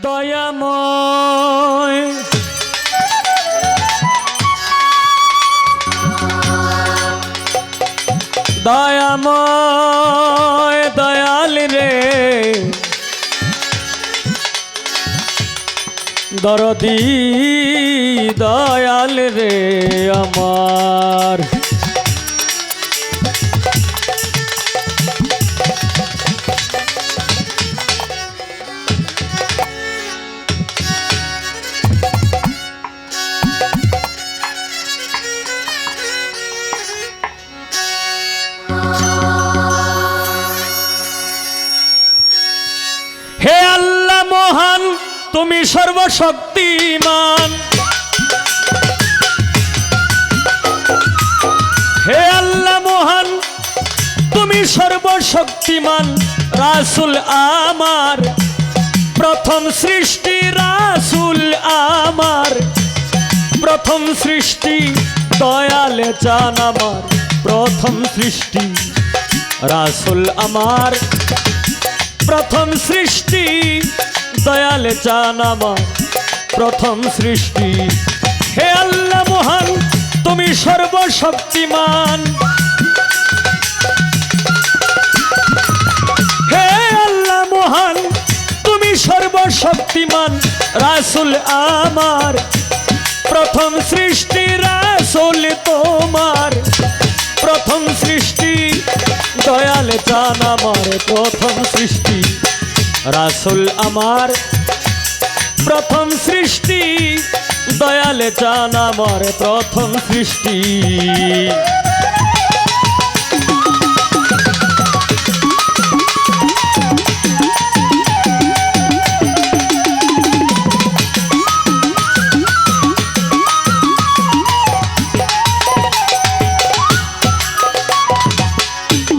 দয়াময়। দয়াময় দয়াল রে। দরদি দয়াল রে আমার। তুমি সর্বশক্তিমান। হে আল্লাহ মহান, তুমি সর্বশক্তিমান, রাসুল আমার। প্রথম সৃষ্টি রাসুল আমার। প্রথম সৃষ্টি দয়ালে চান আমার। প্রথম সৃষ্টি রাসুল আমার। প্রথম সৃষ্টি দয়ালে চান আমার প্রথম সৃষ্টি। হে আল্লাহ মহান, তুমি সর্বশক্তিমান। হে আল্লাহ মহান, তুমি সর্বশক্তিমান। রাসুল আমার, প্রথম সৃষ্টি রাসুল তোমার। প্রথম সৃষ্টি, দয়াল চান আমার প্রথম সৃষ্টি। রাসুল আমার প্রথম সৃষ্টি দয়ালে চান আমার প্রথম সৃষ্টি।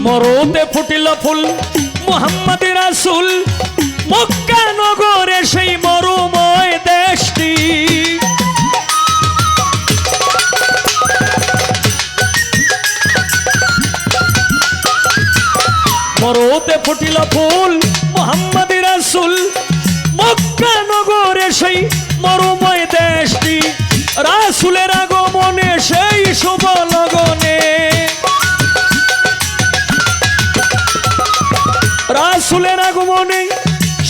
মরুতে ফুটিল ফুল মোহাম্মদ রাসুল। মক্কা নগরে সেই মরুময় দেশটি। মরুতে ফুটিল ফুল, মোহাম্মদ রাসুল। মক্কা নগরে সেই মরুময় দেশটি। রাসুলের আগমনে সেই শুভ লগনে। রাসুলের আগমনে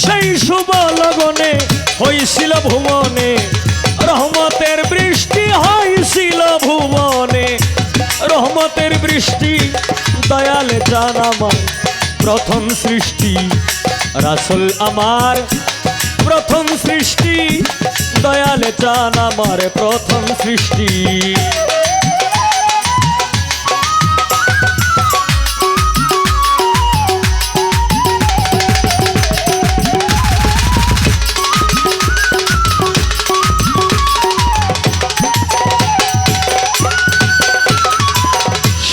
সেই শুভ লগনে হয়েছিল ভুবনে। রহমতের বৃষ্টি হয়েছিল ভুবনে। রহমতের বৃষ্টি, দয়ালে জান আমার প্রথম সৃষ্টি। রাসুল আমার প্রথম সৃষ্টি, দয়ালে চান আমার প্রথম সৃষ্টি।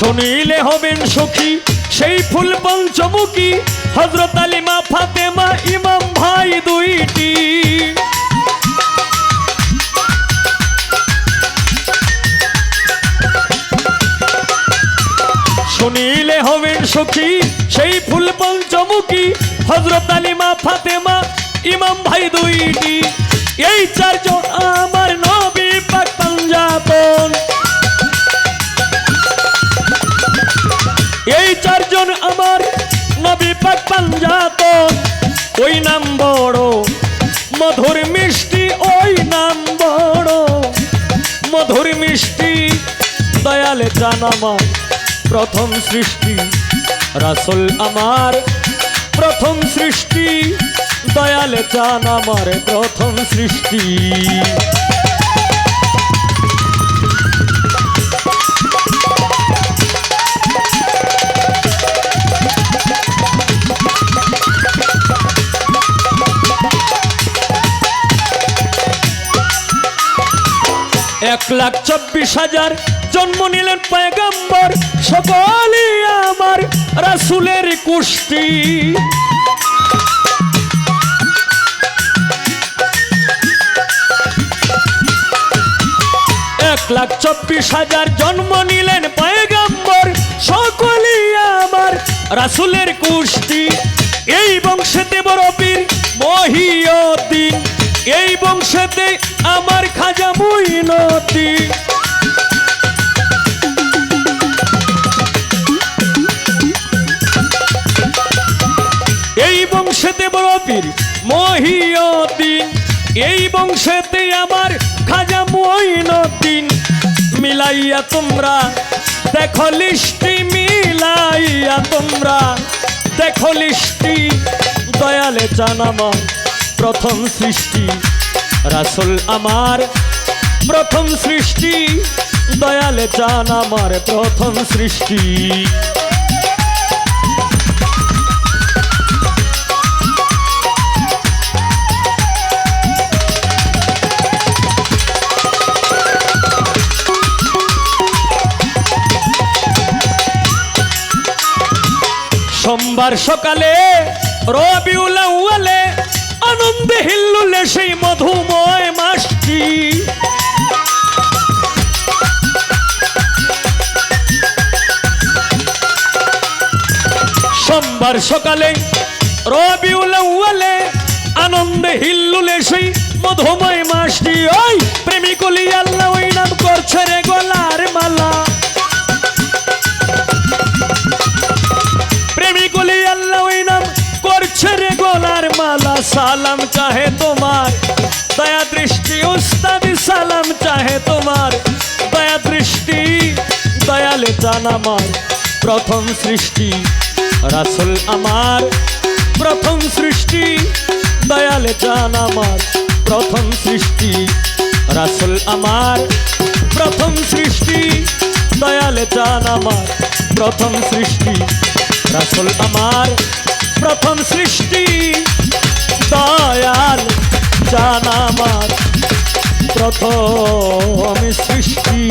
শুনিলে হবেন সখী, সেই ফুল পঞ্চমুখী হজরত আলিমা ফাতেমা, ইমাম ভাই দুইটি। শুনিলে হবেন সখী, সেই ফুল পঞ্চমুখী হজরত আলিমা ফাতেমা, ইমাম ভাই দুইটি। এই চারজন আমার নবী ওই নাম বড়। মধুর মিষ্টি ওই নাম বড়। মধুর মিষ্টি, দয়ালে চান আমার প্রথম সৃষ্টি। রাসুল আমার প্রথম সৃষ্টি, দয়ালে চান আমার প্রথম সৃষ্টি। এক লাখ চব্বিশ হাজার জন্ম নিলেন পয়গম্বর, সকলই আমার রাসুলের কুষ্টি। এক লাখ চব্বিশ হাজার জন্ম নিলেন পয়গম্বর, সকলই আমার রাসুলের কুষ্টি। মুইনতি এই বংশেতে বড় পীর মহিয়দ্দিন এই বংশেতে আমার খাজা মঈনুদ্দিন। মিলাইয়া তোমরা, দেখো লিষ্টি, মিলাইয়া তোমরা। দেখো লিষ্টি, দয়ালে চান আমার প্রথম সৃষ্টি। রাসুল আমার প্রথম সৃষ্টি। দয়ালে চান আমার প্রথম সৃষ্টি। সোমবার সকালে রবিউল আউয়ালে আনন্দে হিল্লুলে সেই মধুময় মাসটি। সোমবার সকালে রবিউল আউয়ালে আনন্দে হিল্লুলে সেই মধুময় মাসটি। ওই প্রেমিকলি আল্লাহ ওই নাম করছে রে গলার মালা। প্রেমিকলি আল্লাহ ওই নাম করছে রে গলার মালা। সালাম চাহে তোমার। দয়া দৃষ্টি উস্তাদি, সালাম চাহে তোমার। দয়া দৃষ্টি, দয়ালে চান আমার প্রথম সৃষ্টি। রাসুল আমার প্রথম সৃষ্টি, দয়ালে চান আমার প্রথম সৃষ্টি। রাসুল আমার প্রথম সৃষ্টি, দয়ালে চান আমার প্রথম সৃষ্টি। রাসুল আমার প্রথম সৃষ্টি, দয়াল চান আমার প্রথম সৃষ্টি।